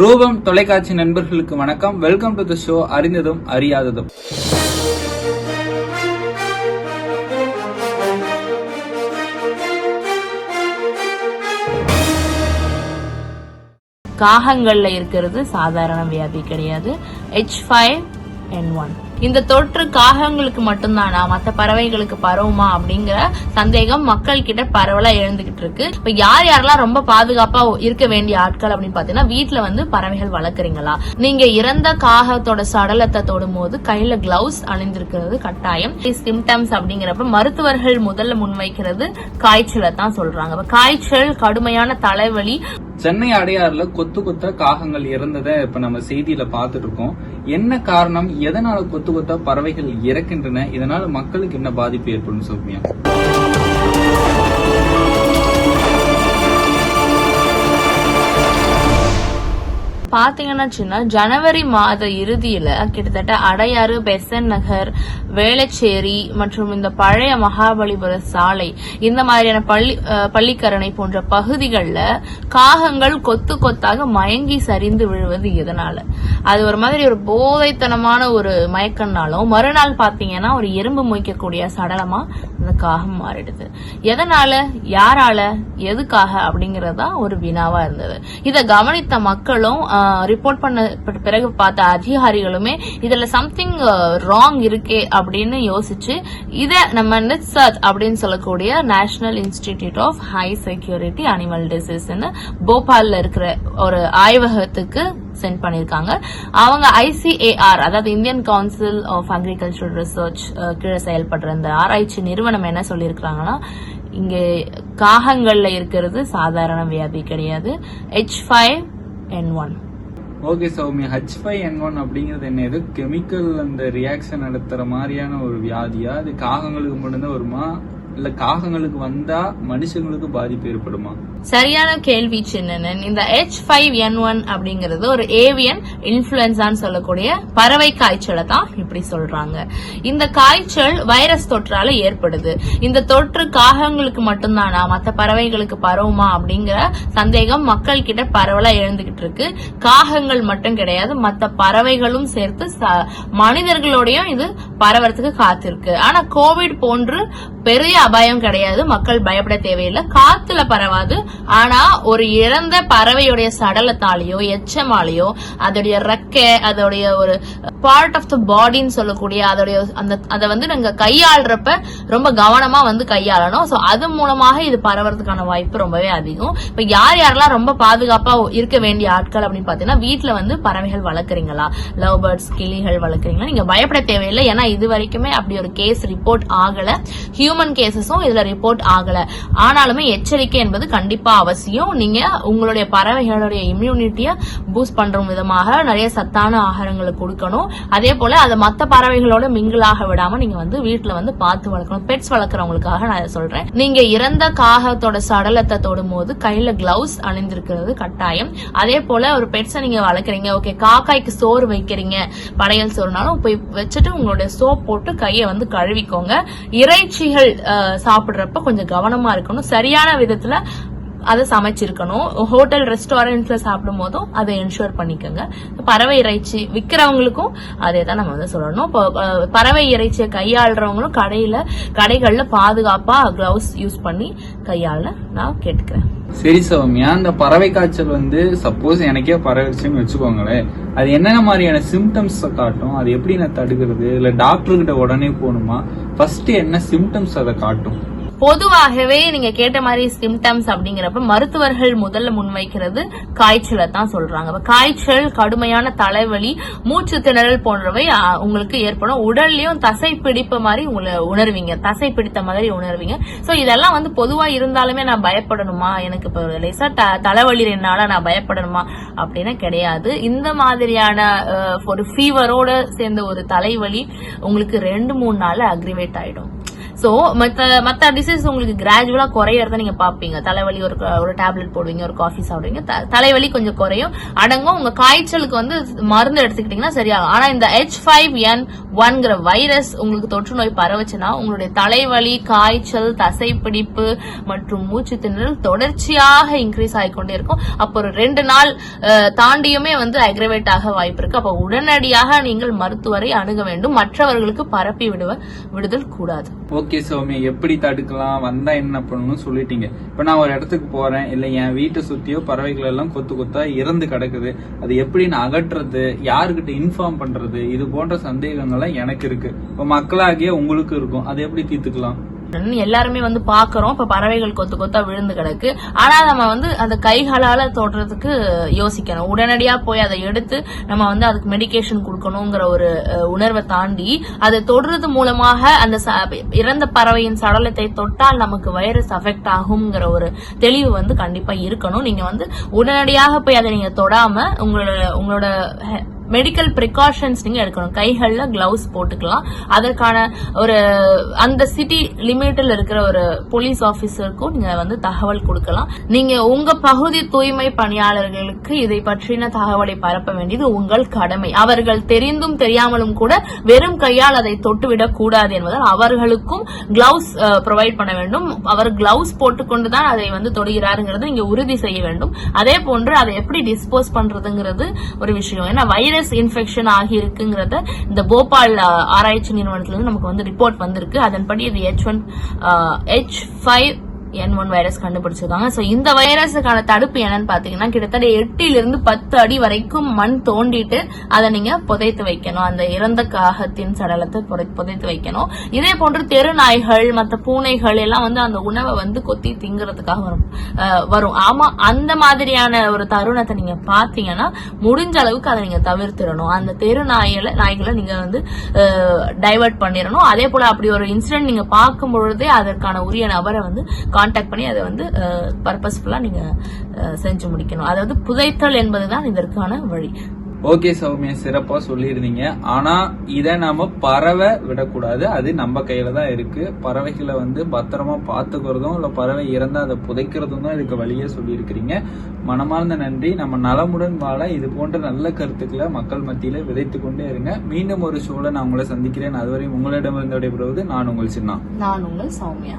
ரூபம் தொலைக்காட்சி நண்பர்களுக்கு வணக்கம். வெல்கம் டு த ஷோ அறிந்ததும் அறியாததும். காகங்கள்ல இருக்கிறது சாதாரண வியாதி கிடையாது. H5N1 ஃபைவ் என் ஒன் இந்த தொற்று காகங்களுக்கு மட்டும்தானா? மற்ற பறவைகளுக்கு பரவுமா? அப்படிங்கிற சந்தேகம் மக்கள் கிட்ட பரவலா எழுந்துகிட்டு இருக்கு. இப்ப யார் யாரெல்லாம் ரொம்ப பாதுகாப்பா இருக்க வேண்டிய ஆட்கள் அப்படின்னு பாத்தீங்கன்னா வீட்டுல வந்து பறவைகள் வளர்க்குறீங்களா? நீங்க இறந்த காகத்தோட சடலத்தை தொடும் போது கையில கிளவுஸ் அணிந்திருக்கிறது கட்டாயம். சிம்டம்ஸ் அப்படிங்கிறப்ப மருத்துவர்கள் முதல்ல முன்வைக்கிறது காய்ச்சலை தான் சொல்றாங்க காய்ச்சல் கடுமையான தலைவலி சென்னை அடையாறுல கொத்து கொத்த காகங்கள் இறந்ததை இப்ப நம்ம செய்தியில பார்த்துட்டு இருக்கோம் என்ன காரணம்? எதனால கொத்து கொத்த பறவைகள் இறக்கின்றன? இதனால மக்களுக்கு என்ன பாதிப்பு ஏற்படும் சௌமியா? பாத்தீங்கன்னா சின்ன ஜனவரி மாத இறுதியில கிட்டத்தட்ட அடையாறு பெசன் நகர் வேளச்சேரி மற்றும் இந்த பழைய மகாபலிபுர சாலை இந்த மாதிரியான பள்ளி பள்ளிக்கரணை போன்ற பகுதிகளில் காகங்கள் கொத்து கொத்தாக மயங்கி சரிந்து விழுவது எதனால? அது ஒரு மாதிரி ஒரு போதைத்தனமான ஒரு மயக்கம்னாலும் மறுநாள் பாத்தீங்கன்னா ஒரு எறும்பு மொய்க்கக்கூடிய சடலமா அந்த காகம் மாறிடுது. எதனால? யாரால? எதுக்காக? அப்படிங்கறதா தான் ஒரு வினாவா இருந்தது. இதை கவனித்த மக்களும் ரிப்போர்ட் பண்ண பிறகு பார்த்த அதிகாரிகளுமே இதுல சம்திங் ராங் இருக்கே அப்படின்னு யோசிச்சு இத நம்ம நிட்சத் அப்படின்னு சொல்லக்கூடிய national institute of high security animal disease போபால்ல இருக்கிற ஒரு ஆய்வகத்துக்கு சென்ட் பண்ணிருக்காங்க அவங்க ஐசிஏஆர் அதாவது Indian council of agricultural research கீழே செயல்படுற இந்த ஆராய்ச்சி நிறுவனம் என்ன சொல்லியிருக்காங்கன்னா இங்கே காகங்கள்ல இருக்கிறது சாதாரண வியாதி கிடையாது. H5N1 five N one okay Saumi H five N one அப்படிங்கிறது என்ன? இது கெமிக்கல் அந்த ரியாக்ஷன் நடத்துகிற மாதிரியான ஒரு வியாதியா? அது காகங்களுக்கு மட்டும்தான் வருமா? இல்ல காகங்களுக்கு வந்தா மனுஷங்களுக்கு பாதிப்பு ஏற்படுமா? சரியான கேள்வி சின்னன் இந்த H5N1 ஃபைவ் என் ஒன் அப்படிங்கிறது ஒரு ஏவியன் இன்ஃபுளுன்சான்னு சொல்லக்கூடிய பறவை காய்ச்சலை தான் இப்படி சொல்றாங்க. இந்த காய்ச்சல் வைரஸ் தொற்றால ஏற்படுது. இந்த தொற்று காகங்களுக்கு மட்டும்தானா? மற்ற பறவைகளுக்கு பரவுமா அப்படிங்கிற சந்தேகம் மக்கள் கிட்ட பரவலா எழுந்துகிட்டு இருக்கு. காகங்கள் மட்டும் கிடையாது மற்ற பறவைகளும் சேர்த்து ச- இது பரவறதுக்கு காத்திருக்கு. ஆனா கோவிட் போன்று பெரிய அபாயம் கிடையாது. மக்கள் பயப்பட தேவையில்லை. காத்துல பரவாது. ஆனா ஒரு இறந்த பறவையுடைய சடலத்தாலேயோ எச்சமாலேயோ அதோடைய ரெக்கை அதோடைய ஒரு பார்ட் ஆஃப் த பாடின்னு சொல்லக்கூடிய அதோடைய அந்த அதை வந்து நாங்க கையாளுறப்ப ரொம்ப கவனமா வந்து கையாளணும். ஸோ அது மூலமாக இது பரவறதுக்கான வாய்ப்பு ரொம்பவே அதிகம். இப்ப யார் யாரெல்லாம் ரொம்ப பாதுகாப்பா இருக்க வேண்டிய ஆட்கள் அப்படின்னு பாத்தீங்கன்னா வீட்டுல வந்து பறவைகள் வளர்க்குறீங்களா? லவ் பேர்ட்ஸ் கிளிகள் வளர்க்குறீங்களா? நீங்க பயப்பட தேவையில்லை. ஏன்னா இது வரைக்குமே அப்படி ஒரு கேஸ் ரிப்போர்ட் ஆகல. ஹியூமன் கேசஸும் இதுல ரிப்போர்ட் ஆகல. ஆனாலுமே எச்சரிக்கை என்பது கண்டிப்பா அவசியம். நீங்க உங்களுடைய பறவைகளுடைய இம்யூனிட்டியை பூஸ்ட் பண்ற விதமாக நிறைய சத்தான ஆகாரங்களை கொடுக்கணும். அதே போல அதை மத்த பறவைகளோட மிங்கிளாக விடாம நீங்க வந்து வீட்டுல வந்து பார்த்து வளர்க்கணும். பெட்ஸ் வளர்க்குறவங்களுக்காக நான் சொல்றேன். நீங்க இறந்த காகத்தோட சடலத்தை தொடும் போது கையில கிளவுஸ் அணிந்திருக்கிறது கட்டாயம். அதே போல ஒரு பெட்ஸை நீங்க வளர்க்குறீங்க. ஓகே காக்காய்க்கு சோறு வைக்கிறீங்க. படையல் சோறுனாலும் போய் வச்சுட்டு உங்களுடைய சோப் போட்டு கையை வந்து கழுவிக்கோங்க. இறைச்சிகள் சாப்பிட்றப்ப சாப்பிடுறப்ப கொஞ்சம் கவனமா இருக்கணும். சரியான விதத்துல அதை சமைச்சிருக்கணும். ஹோட்டல் ரெஸ்டாரண்ட்ல சாப்பிடும் போதும் அதை என்ஷூர் பண்ணிக்கோங்க. பறவை இறைச்சி விற்கிறவங்களுக்கும் அதே தான் நம்ம வந்து சொல்லணும். இப்போ பறவை இறைச்சியை கையாளுறவங்களும் கடையில கடைகள்ல பாதுகாப்பா கிளவுஸ் யூஸ் பண்ணி கையாள நான் கேட்டுக்கிறேன். சரி சௌமியா அந்த பறவை காய்ச்சல் வந்து சப்போஸ் எனக்கே பரவிடுச்சுன்னு வச்சுக்கோங்களேன். அது என்னென்ன மாதிரியான சிம்டம்ஸ் காட்டும்? அது எப்படி நான் தடுக்கிறது? இல்ல டாக்டர் கிட்ட உடனே போகணுமா? ஃபர்ஸ்ட் என்ன சிம்டம்ஸ் அதை காட்டும்? பொதுவாகவே நீங்க கேட்ட மாதிரி சிம்டம்ஸ் அப்படிங்கிறப்ப மருத்துவர்கள் முதல்ல முன்வைக்கிறது காய்ச்சலை தான் சொல்றாங்க. அப்ப காய்ச்சல் கடுமையான தலைவலி மூச்சு திணறல் போன்றவை உங்களுக்கு ஏற்படும். உடல்லயும் தசை பிடிப்பு மாதிரி உங்களை உணர்வீங்க. தசை பிடித்த மாதிரி உணர்வீங்க. சோ இதெல்லாம் வந்து பொதுவா இருந்தாலுமே நான் பயப்படணுமா? எனக்கு இப்ப லேசா த- தலைவலி என்னால நான் பயப்படணுமா? அப்படின்னு கிடையாது. இந்த மாதிரியான ஒரு ஃபீவரோட சேர்ந்த ஒரு தலைவலி உங்களுக்கு ரெண்டு மூணு நாள் அக்ரிவேட் ஆயிடும். சோ மத்த மத்த டிசீஸ் உங்களுக்கு கிராஜுவலா குறையறத நீங்க பாப்பீங்க தலைவலி ஒரு ஒரு டேப்லெட் போடுவீங்க ஒரு காஃபி சாப்பிடுவீங்க. தலைவலி கொஞ்சம் குறையும். அடங்கும் உங்க காய்ச்சலுக்கு வந்து மருந்து எடுத்துக்கிட்டீங்கன்னா சரியாகும் ஆனா இந்த ஹெச் ஃபைவ் என் ஒன்கிற வைரஸ் உங்களுக்கு தொற்று நோய் பரவச்சுன்னா உங்களுடைய தலைவலி காய்ச்சல் தசைப்பிடிப்பு மற்றும் மூச்சு திணறல் தொடர்ச்சியாக இன்க்ரீஸ் ஆகிக்கொண்டே இருக்கும். அப்போ ஒரு ரெண்டு நாள் தாண்டியுமே வந்து அக்ரவேட் ஆக வாய்ப்பு இருக்கு. அப்போ உடனடியாக நீங்கள் மருத்துவரை அணுக வேண்டும். மற்றவர்களுக்கு பரப்பி விடுவ விடுதல் கூடாது. ஓகே சௌமியா எப்படி தடுக்கலாம் வந்தா என்ன பண்ணணும் சொல்லிட்டீங்க. இப்ப நான் ஒரு இடத்துக்கு போறேன் இல்ல என் வீட்டை சுத்தியோ பறவைகள் எல்லாம் கொத்து கொத்தா இறந்து கிடக்குது. அது எப்படி நான் அகற்றுறது யாருக்கிட்ட இன்ஃபார்ம் பண்றது இது போன்ற சந்தேகங்கள்லாம் எனக்கு இருக்கு. இப்ப மக்களாகிய உங்களுக்கு இருக்கும். அதை எப்படி தீர்த்துக்கலாம்? எல்லாருமே வந்து பாக்குறோம். இப்ப பறவைகள் கொத்து கொத்தா விழுந்து கிடக்கு. ஆனா நம்ம வந்து அந்த கைகளால தொடுறதுக்கு யோசிக்கணும். உடனடியா போய் அதை எடுத்து நம்ம வந்து அதுக்கு மெடிகேஷன் கொடுக்கணுங்கிற ஒரு உணர்வை தாண்டி அதை தொடுறது மூலமாக அந்த இறந்த பறவையின் சடலத்தை தொட்டால் நமக்கு வைரஸ் அஃபெக்ட் ஆகுங்கிற ஒரு தெளிவு வந்து கண்டிப்பா இருக்கணும். நீங்க வந்து உடனடியாக போய் அதை நீங்க தொடாம உங்களோட உங்களோட மெடிக்கல் ப்ரிகாஷன்ஸ் நீங்க எடுக்கணும். கைகளில் கிளவுஸ் போட்டுக்கலாம். அதற்கான ஒரு அந்த சிட்டி லிமிட்டில் இருக்கிற ஒரு போலீஸ் ஆபீசருக்கும் நீங்க வந்து தகவல் கொடுக்கலாம். நீங்க உங்க பகுதி தூய்மை பணியாளர்களுக்கு இதை பற்றின தகவலை பரப்ப வேண்டியது உங்கள் கடமை. அவர்கள் தெரிந்தும் தெரியாமலும் கூட வெறும் கையால் அதை தொட்டுவிடக் கூடாது என்பதால் அவர்களுக்கும் கிளவுஸ் ப்ரொவைட் பண்ண வேண்டும். அவர் கிளவுஸ் போட்டுக்கொண்டு தான் அதை வந்து தொடுகிறாருங்கிறது நீங்க உறுதி செய்ய வேண்டும். அதே போன்று அதை எப்படி டிஸ்போஸ் பண்றதுங்கிறது ஒரு விஷயம். ஏன்னா வைரஸ் இன்ஃபெக்ஷன் ஆகியிருக்குங்கிறத இந்த போபால் ஆராய்ச்சி நிறுவனத்திலிருந்து நமக்கு வந்து ரிப்போர்ட் வந்திருக்கு. அதன்படி இது H one H five N one virus கண்டுபிடிச்சிருக்காங்க. ஸோ இந்த வைரஸுக்கான தடுப்பு என்னன்னு பார்த்தீங்கன்னா கிட்டத்தட்ட எட்டிலிருந்து பத்து அடி வரைக்கும் மண் தோண்டிட்டு அதை நீங்க புதைத்து வைக்கணும். அந்த இறந்த காகத்தின் சடலத்தை புதைத்து வைக்கணும். இதே போன்று தெரு நாய்கள் மற்ற பூனைகள் எல்லாம் வந்து அந்த உணவை வந்து கொத்தி திங்கிறதுக்காக வரும். வரும். ஆமா அந்த மாதிரியான ஒரு தருணத்தை நீங்க பாத்தீங்கன்னா முடிஞ்ச அளவுக்கு அதை நீங்க தவிர்த்திடணும். அந்த தெரு நாய்களை நாய்களை நீங்க வந்து டைவர்ட் பண்ணிடணும். அதே போல அப்படி ஒரு இன்சிடென்ட் நீங்க பார்க்கும் பொழுதே அதற்கான உரிய நபரை வந்து காண்டாக்ட் பண்ணி அதை வந்து பர்பஸ்ஃபுல்லா நீங்க அஹ், செஞ்சு முடிக்கணும். அதாவது புதைத்தல் என்பதுதான் இதற்கான வழி. ஓகே சௌமியா. சிறப்பா சொல்லியிருந்தீங்க. ஆனா இத நாம பறவை விடக்கூடாது. அது நம்ம கையில தான் இருக்கு. பறவைகளை வந்து பத்திரமா பாத்துக்கிறதும் இல்ல பறவை இறந்தா அதை புதைக்கிறதும் தான் இதுக்கு வழியே சொல்லியிருக்கிறீங்க. மனமார்ந்த நன்றி. நம்ம நலமுடன் வாழ இது போன்ற நல்ல கருத்துக்களை மக்கள் மத்தியில விதைத்து கொண்டே இருங்க. மீண்டும் ஒரு ஷோல நான் உங்களை சந்திக்கிறேன். அதுவரை உங்களிடமிருந்து விடைபெறுவது நான் உங்கள் சின்ன நான் உங்கள் சௌமியா.